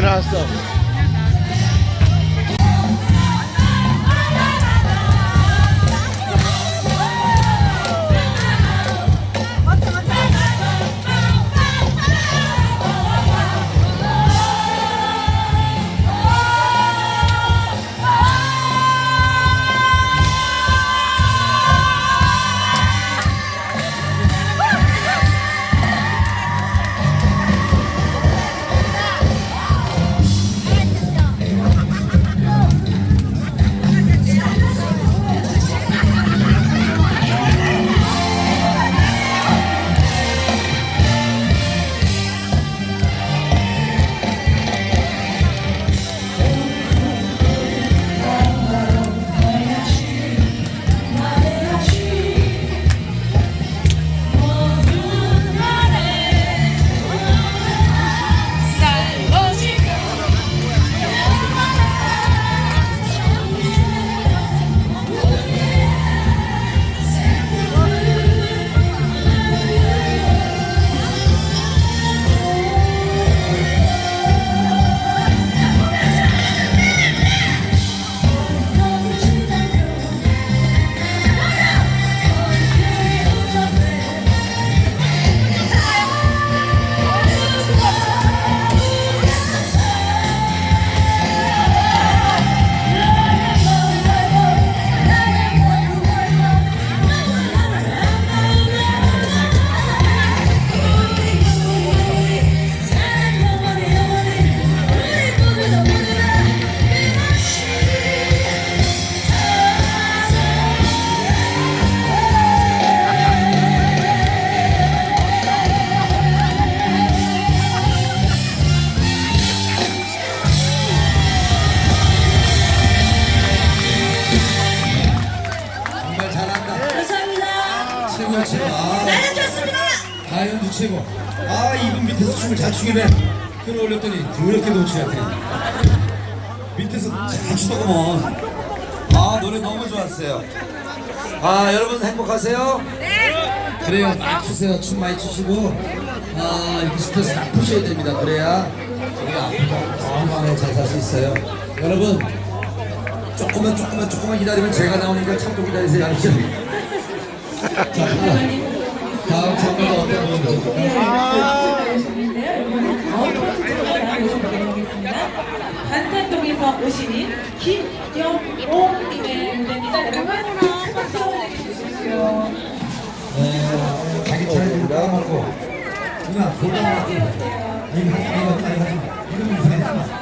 coração. 아, 나는 좋습니다. 다현도 최고. 아 이분 밑에서 춤을 잘 추기네. 끌어올렸더니 더럽게 노출했더니 밑에서 잘 추더구먼. 아 노래 너무 좋았어요. 아 여러분 행복하세요? 네. 그래요. 막 추세요. 춤 많이 추시고 아 이렇게 스트레스 딱 푸셔야 됩니다. 그래야 우리가 앞으로 건강하게 잘살 수 있어요. 여러분 조금만 조금만 조금만 기다리면 제가 나오니까 참고 기다리세요. 알죠? 자, 다음 참가자 어떤 분입니까? 반산동에서 오신 김영옥님의 무대입니다. 여러분 큰 박수 보내주십시오. 네, 자기 차례를 까먹고 누나 골라 이거 하지 마 이거 하지 마 이거 이상해